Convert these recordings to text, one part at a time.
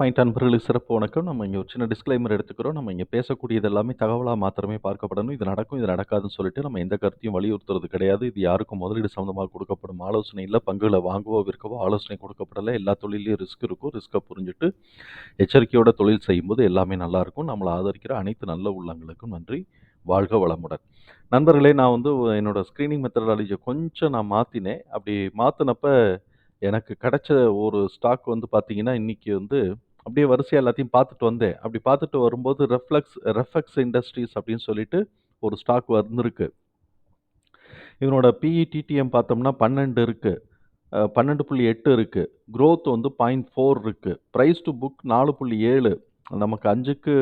Point அன்பர்களுக்கு சிறப்பு வணக்கம். நம்ம இங்கே ஒரு சின்ன டிஸ்க்ளைமர் எடுத்துக்கிறோம். நம்ம இங்கே பேசக்கூடியது எல்லாமே தகவலாக மாத்திரமே பார்க்கப்படணும். இது நடக்கும், இது நடக்காதுன்னு சொல்லிட்டு நம்ம எந்த கருத்தையும் வலியுறுத்துறது கிடையாது. இது யாருக்கும் முதலீடு சம்மந்தமாக கொடுக்கப்படும் ஆலோசனை இல்லை பங்குகளை வாங்கவோ, விற்கவோ ஆலோசனை கொடுக்கப்படல. எல்லா தொழிலையும் ரிஸ்க் இருக்கும். ரிஸ்க்கை புரிஞ்சுட்டு எச்சரிக்கையோட தொழில் செய்யும்போது எல்லாமே நல்லாயிருக்கும் நம்மளை ஆதரிக்கிற அனைத்து நல்ல உள்ளங்களுக்கும் நன்றி. வாழ்க வளமுடன். நண்பர்களே, நான் வந்து என்னோட ஸ்க்ரீனிங் மெத்தடாலஜியை கொஞ்சம் நான் மாற்றினேன் அப்படி மாற்றினப்ப எனக்கு கிடைச்ச ஒரு ஸ்டாக் வந்து பார்த்திங்கன்னா இன்னைக்கு வந்து அப்படியே வரிசையாக எல்லாத்தையும் பார்த்துட்டு வந்தேன். அப்படி பார்த்துட்டு வரும்போது ரெஃப்ளெக்ஸ் ரெஃபெக்ஸ் இண்டஸ்ட்ரீஸ் அப்படின்னு சொல்லிட்டு ஒரு ஸ்டாக் வந்துருக்கு இவனோட பிஇ, டிடிஎம் பார்த்தோம்னா 12 இருக்கு. அ 12.8 இருக்கு. குரோத் வந்து பாயிண்ட் ஃபோர் இருக்குது ப்ரைஸ் டூ புக் 4.7 நமக்கு அஞ்சுக்கு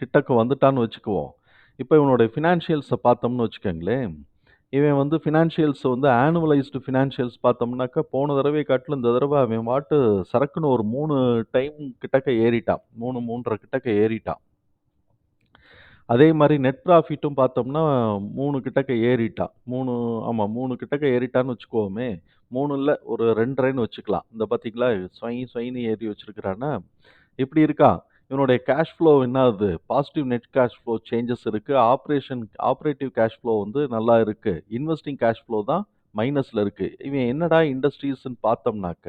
கிட்டக்க வந்துட்டான்னு வச்சுக்குவோம். இப்போ இவனுடைய ஃபினான்ஷியல்ஸை பார்த்தோம்னு வச்சுக்கோங்களேன் இவன் வந்து ஃபினான்ஷியல்ஸ் வந்து ஆனுவலைஸ்டு ஃபினான்ஷியல்ஸ் பார்த்தோம்னாக்கா, போன தடவை காட்டிலும் இந்த தடவை அவன் வாட்டு சரக்குன்னு ஒரு மூணு டைம் கிட்டக்க ஏறிட்டான். 3, 3 1/2 கிட்டக்க ஏறிட்டான். அதே மாதிரி நெட் ப்ராஃபிட்டும் பார்த்தோம்னா, மூணு கிட்டக்க ஏறிட்டான். மூணு ஆமாம் மூணு கிட்டக்க ஏறிட்டான்னு வச்சுக்கோமே மூணு இல்லை ஒரு 2 1/2ன்னு வச்சுக்கலாம். இந்த பார்த்தீங்களா, ஸ்வைன் ஸ்வைன்னு ஏறி வச்சுருக்கிறான்னா இப்படி இருக்கான். இவனுடைய கேஷ் ஃப்ளோ என்ன ஆகுது? Positive net cash flow changes இருக்குது ஆப்ரேஷன் ஆப்ரேட்டிவ் கேஷ் ஃப்ளோ வந்து நல்லா இருக்குது இன்வெஸ்டிங் கேஷ் ஃப்ளோ தான் மைனஸில் இருக்குது இவன் என்னடா இண்டஸ்ட்ரீஸ்ன்னு பார்த்தோம்னாக்க,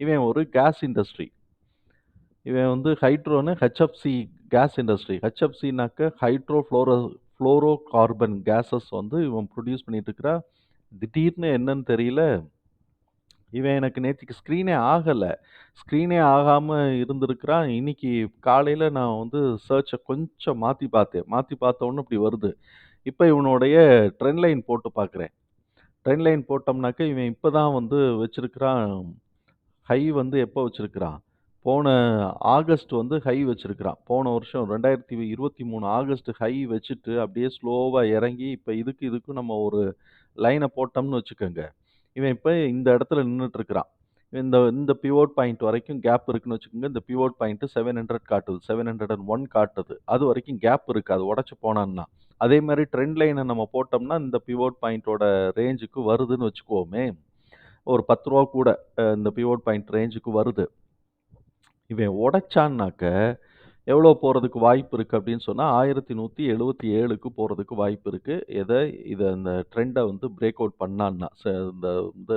இவன் ஒரு கேஸ் இண்டஸ்ட்ரி. இவன் வந்து ஹைட்ரோன்னு HFC gas industry. ஹெச்எஃப்சினாக்க hydro fluoro fluoro carbon gases வந்து இவன் ப்ரொடியூஸ் பண்ணிட்டு திடீர்னு என்னன்னு தெரியல. இவன் எனக்கு நேற்றுக்கு ஸ்க்ரீனே ஆகலை ஸ்க்ரீனே ஆகாமல் இருந்திருக்கிறான். இன்னைக்கு காலையில் நான் வந்து சர்ச்சை கொஞ்சம் மாற்றி பார்த்தேன். மாற்றி பார்த்தோன்னு இப்படி வருது. இப்போ இவனுடைய ட்ரெண்ட் லைன் போட்டு பார்க்குறேன் ட்ரெண்ட் லைன் போட்டோம்னாக்க, இவன் இப்போ தான் வந்து வச்சுருக்கிறான் ஹை வந்து எப்போ வச்சுருக்கிறான் போன ஆகஸ்ட் வந்து ஹை வச்சுருக்கிறான் போன வருஷம் 2023 ஆகஸ்ட் ஹை வச்சுட்டு அப்படியே ஸ்லோவாக இறங்கி, இப்போ இதுக்கு இதுக்கும் நம்ம ஒரு லைனை போட்டோம்னு வச்சுக்கோங்க இவன் இப்போ இந்த இடத்துல நின்னுட்டு இருக்கிறான். இந்த இந்த பிவோட் பாயிண்ட் வரைக்கும் கேப் இருக்குன்னு வச்சுக்கோங்க. இந்த பிவோட் பாயிண்ட் 700 காட்டுது. 701 காட்டுது. அது வரைக்கும் கேப் இருக்குது அது உடச்சி போனான்னா. அதே மாதிரி ட்ரெண்ட் லைனை நம்ம போட்டோம்னா, இந்த பிவோட் பாயிண்ட்டோட ரேஞ்சுக்கு வருதுன்னு வச்சுக்குவோமே. ஒரு பத்து ரூபா கூட இந்த பிவோட் பாயிண்ட் ரேஞ்சுக்கு வருது. இவன் உடைச்சான்னாக்க, எவ்வளோ போகிறதுக்கு வாய்ப்பு இருக்குது அப்படின்னு சொன்னால் ஆயிரத்தி நூற்றி எழுபத்தி ஏழுக்கு போகிறதுக்கு வாய்ப்பு இருக்குது எதை இதை இந்த ட்ரெண்டை வந்து பிரேக் அவுட் பண்ணான்னா, ச இந்த வந்து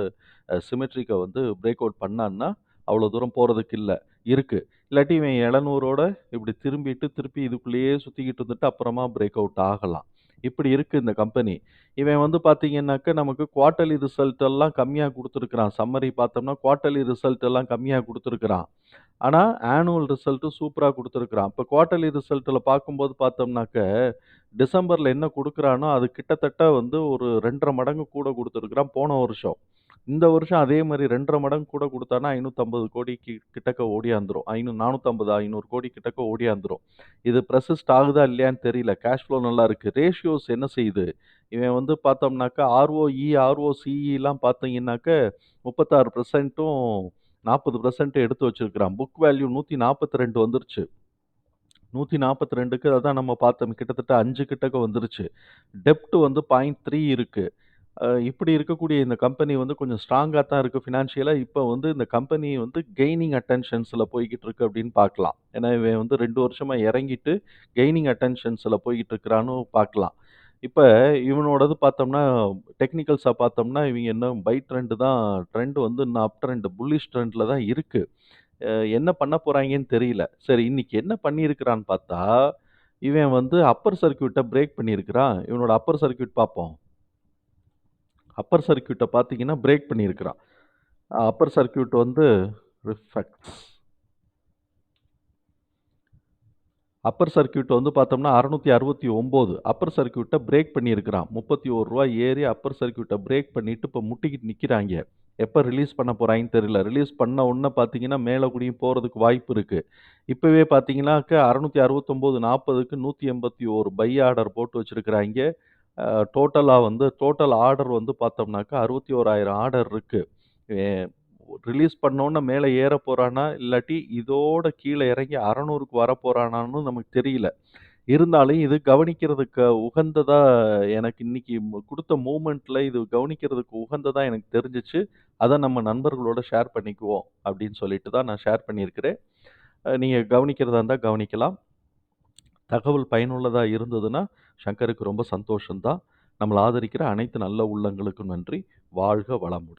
சிமெட்ரிக்கை வந்து பிரேக் அவுட் பண்ணான்னா, அவ்வளோ தூரம் போகிறதுக்கு இல்லை இருக்குது இல்லாட்டி இவன் 700ஓட இப்படி திரும்பிட்டு, திருப்பி இதுக்குள்ளேயே சுற்றிக்கிட்டு இருந்துட்டு, அப்புறமா பிரேக் அவுட் ஆகலாம். இப்படி இருக்குது இந்த கம்பெனி. இவன் வந்து பார்த்தீங்கன்னாக்க, நமக்கு குவார்ட்டர்லி ரிசல்ட் எல்லாம் கம்மியாக கொடுத்துருக்குறான் சம்மரி பார்த்தோம்னா, குவார்ட்டர்லி ரிசல்ட் எல்லாம் கம்மியாக கொடுத்துருக்குறான் ஆனால் ஆனுவல் ரிசல்ட்டு சூப்பராக கொடுத்துருக்குறான் இப்போ குவார்ட்டர்லி ரிசல்ட்டில் பார்க்கும்போது பார்த்தோம்னாக்க, டிசம்பரில் என்ன கொடுக்குறானோ அது கிட்டத்தட்ட வந்து ஒரு 2 1/2 மடங்கு கூட கொடுத்துருக்குறான் போன வருஷம். இந்த வருஷம் அதே மாதிரி 2 1/2 மடங்கு கூட குடுத்தான்னா, 550 கி கிட்டக்க ஓடியாந்துரும். ஐநூ 450, 500 கோடி கிட்டக்க ஓடியாந்துரும். இது பெர்சிஸ்ட் ஆகுதா இல்லையான்னு தெரியல. கேஷ் ஃப்ளோ நல்லா இருக்கு. ரேஷியோஸ் என்ன செய்யுது? இவன் வந்து பார்த்தோம்னாக்கா, ROE, ROCEலாம் பார்த்தீங்கன்னாக்க, 36%ம் 40% எடுத்து வச்சிருக்கிறான். புக் வேல்யூ 142 வந்துருச்சு. 142க்கு அதான் நம்ம பார்த்தோம். கிட்டத்தட்ட 5 கிட்டக்க வந்துருச்சு. டெப்ட் வந்து 0.3 இருக்கு. அ இப்படி இருக்கக்கூடிய இந்த கம்பெனி வந்து கொஞ்சம் ஸ்ட்ராங்கா தான் இருக்கு ஃபினான்ஷியலா. இப்ப வந்து இந்த கம்பெனி வந்து கெய்னிங் அட்டென்ஷன்ஸ்ல போய்க்கிட்டு இருக்கு அப்படின்னு பார்க்கலாம். ஏன்னா, இவன் வந்து 2 வருஷமா இறங்கிட்டு, கெய்னிங் அட்டென்ஷன்ஸ்ல போய்க்கிட்டு இருக்கிறான்னு பார்க்கலாம். இப்ப இவனோடது பார்த்தோம்னா, டெக்னிக்கல்ஸா பார்த்தோம்னா, இவங்க இன்னும் பை ட்ரெண்ட் தான் ட்ரெண்ட் வந்து இன்னும் அப் ட்ரெண்ட் புல்லிஷ் ட்ரெண்ட்ல தான் இருக்கு. அ என்ன பண்ண போறாய்ங்கன்னு தெரியல. சரி இன்னைக்கு என்ன பண்ணியிருக்கிறான்னு பார்த்தா, இவன் வந்து அப்பர் சர்க்யூட்ட பிரேக் பண்ணியிருக்கிறான். இவனோட அப்பர் சர்க்யூட் பார்ப்போம். அப்பர் சர்க்கியூட்டை பார்த்தீங்கன்னா, பிரேக் பண்ணியிருக்கிறான். அப்பர் சர்க்யூட் வந்து ரிஃபெக்ட்ஸ் அப்பர் சர்க்கியூட் வந்து பார்த்தோம்னா 669 அப்பர் சர்க்கியூட்டை பிரேக் பண்ணியிருக்கிறான். முப்பத்தி ஒரு ரூபா ஏறி அப்பர் சர்க்கியூட்டை பிரேக் பண்ணிட்டு இப்போ முட்டிக்கிட்டு நிற்கிறாங்க எப்போ ரிலீஸ் பண்ண போகிறாங்கன்னு தெரியல. ரிலீஸ் பண்ண உடனே பார்த்தீங்கன்னா, மேலே கூடயும் போகிறதுக்கு வாய்ப்பு இருக்குது இப்போவே பார்த்தீங்கன்னாக்க 669 40க்கு 181 பை ஆர்டர் போட்டு வச்சுருக்கிறாங்க டோட்டலாக வந்து டோட்டல் ஆர்டர் வந்து பார்த்தோம்னாக்கா அறுபத்தி ஓராயிரம் ஆர்டர் இருக்குது ரிலீஸ் பண்ணோன்னே மேலே ஏற போகிறானா இல்லாட்டி இதோட கீழே இறங்கி அறநூறுக்கு வர போகிறானான்னு நமக்கு தெரியல. இருந்தாலும் இது கவனிக்கிறதுக்கு உகந்ததாக எனக்கு இன்றைக்கி கொடுத்த மூமெண்ட்டில் இது கவனிக்கிறதுக்கு உகந்ததாக எனக்கு தெரிஞ்சுச்சு. அதை நம்ம நண்பர்களோட ஷேர் பண்ணிக்குவோம் அப்படின்னு சொல்லிட்டு தான் நான் ஷேர் பண்ணியிருக்கிறேன். நீங்கள் கவனிக்கிறதா இருந்தால் கவனிக்கலாம். தகவல் பயனுள்ளதாக இருந்ததுன்னா, சங்கருக்கு ரொம்ப சந்தோஷம் தான். ஆதரிக்கிற அனைத்து நல்ல உள்ளங்களுக்கும் நன்றி. வாழ்க வளமுடன்.